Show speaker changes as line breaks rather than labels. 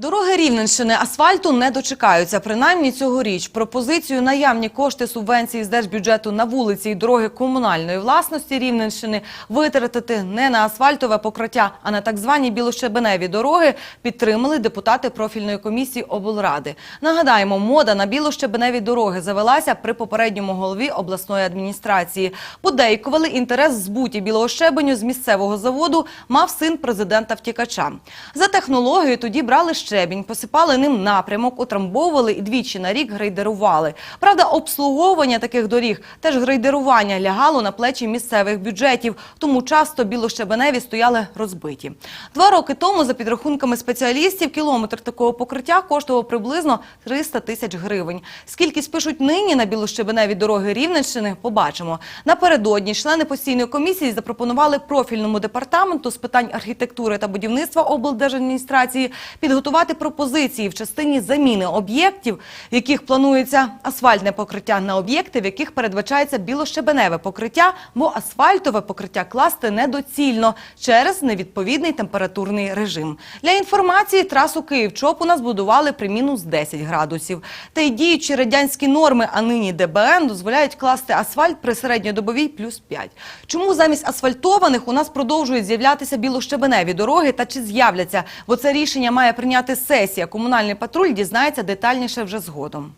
Дороги Рівненщини асфальту не дочекаються. Принаймні цьогоріч пропозицію наявні кошти субвенції з держбюджету на вулиці і дороги комунальної власності Рівненщини витратити не на асфальтове покриття, а на так звані білощебеневі дороги підтримали депутати профільної комісії облради. Нагадаємо, мода на білощебеневі дороги завелася при попередньому голові обласної адміністрації. Подейкували інтерес збуті білого щебеню з місцевого заводу мав син президента втікача. За технологією тоді брали щебінь, посипали ним напрямок, утрамбовували і двічі на рік грейдерували. Правда, обслуговування таких доріг, теж грейдерування лягало на плечі місцевих бюджетів, тому часто білощебеневі стояли розбиті. Два роки тому, за підрахунками спеціалістів, кілометр такого покриття коштував приблизно 300 тисяч гривень. Скільки спишуть нині на білощебеневі дороги Рівненщини, побачимо. Напередодні члени постійної комісії запропонували профільному департаменту з питань архітектури та будівництва облдержадміністрації підготувати пропозиції в частині заміни об'єктів, в яких планується асфальтне покриття на об'єкти, в яких передбачається білощебеневе покриття, бо асфальтове покриття класти недоцільно через невідповідний температурний режим. Для інформації трасу Київ-Чоп у нас будували при мінус 10 градусів. Та й діючі радянські норми, а нині ДБН, дозволяють класти асфальт при середньодобовій плюс 5. Чому замість асфальтованих у нас продовжують з'являтися білощебеневі дороги та чи з'являться? Бо це рішення має прийняти сесія. Комунальний патруль дізнається детальніше вже згодом.